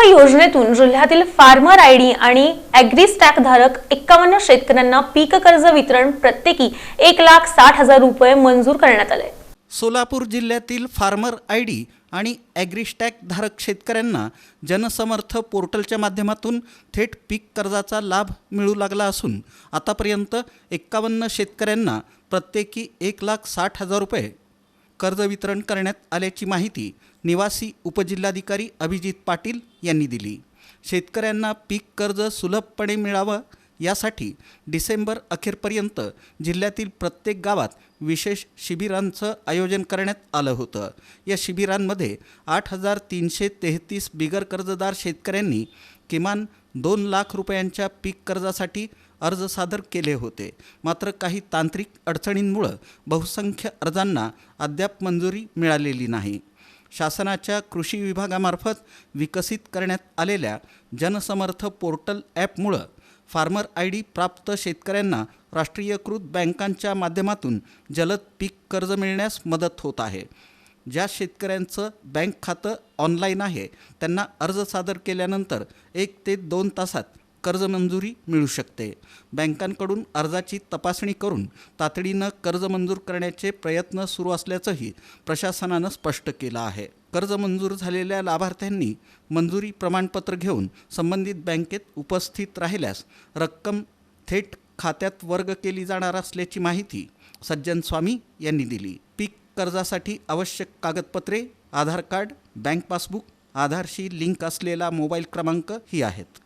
या योजनेतून जिल्ह्यातील फार्मर आयडी आणि अॅग्री स्टॅक धारक एक्कावन्न शेतकऱ्यांना पीक कर्ज वितरण प्रत्येकी एक लाख साठ हजार रुपये मंजूर करण्यात आले. सोलापूर जिल्ह्यातील फार्मर आय डी आणि ॲग्रीस्टॅक धारक शेतकऱ्यांना जनसमर्थ पोर्टलच्या माध्यमातून थेट पीक कर्जाचा लाभ मिळू लागला असून आतापर्यंत एक्कावन्न शेतकऱ्यांना प्रत्येकी एक लाख साठ हजार रुपये कर्ज वितरण करण्यात आल्याची माहिती निवासी उपजिल्हाधिकारी अभिजित पाटील यांनी दिली. शेतकऱ्यांना पीक कर्ज सुलभपणे मिळावं यासाठी डिसेंबर अखेरपर्यंत जिल्ह्यातील प्रत्येक गावात विशेष शिबिरांचं आयोजन करण्यात आलं होतं. या शिबिरांमध्ये आठ हजार तीनशे तेहतीस बिगर कर्जदार शेतकऱ्यांनी किमान दोन लाख रुपयांच्या पीक कर्जासाठी अर्ज सादर केले होते. मात्र काही तांत्रिक अडचणींमुळं बहुसंख्य अर्जांना अद्याप मंजुरी मिळालेली नाही. शासनाच्या कृषी विभागामार्फत विकसित करण्यात आलेल्या जनसमर्थ पोर्टल ॲपमुळं फार्मर आय डी प्राप्त शेतकऱ्यांना राष्ट्रीयकृत बँकांच्या माध्यमातून जलद पीक कर्ज मिळण्यास मदत होत आहे. ज्या शेतकऱ्यांचं बँक खातं ऑनलाईन आहे त्यांना अर्ज सादर केल्यानंतर एक ते दोन तासात कर्ज मंजुरी मिळू शकते. बँकांकडून अर्जाची तपासणी करून तातडीनं कर्ज मंजूर करण्याचे प्रयत्न सुरू असल्याचंही प्रशासनानं स्पष्ट केलं आहे. कर्ज मंजूर झालेल्या लाभार्थ्यांनी मंजुरी प्रमाणपत्र घेऊन संबंधित बँकेत उपस्थित राहिल्यास रक्कम थेट खात्यात वर्ग केली जाणार असल्याची माहिती सज्जन स्वामी यांनी दिली. पीक कर्जासाठी आवश्यक कागदपत्रे आधार कार्ड बँक पासबुक आधारशी लिंक असलेला मोबाईल क्रमांक ही आहेत.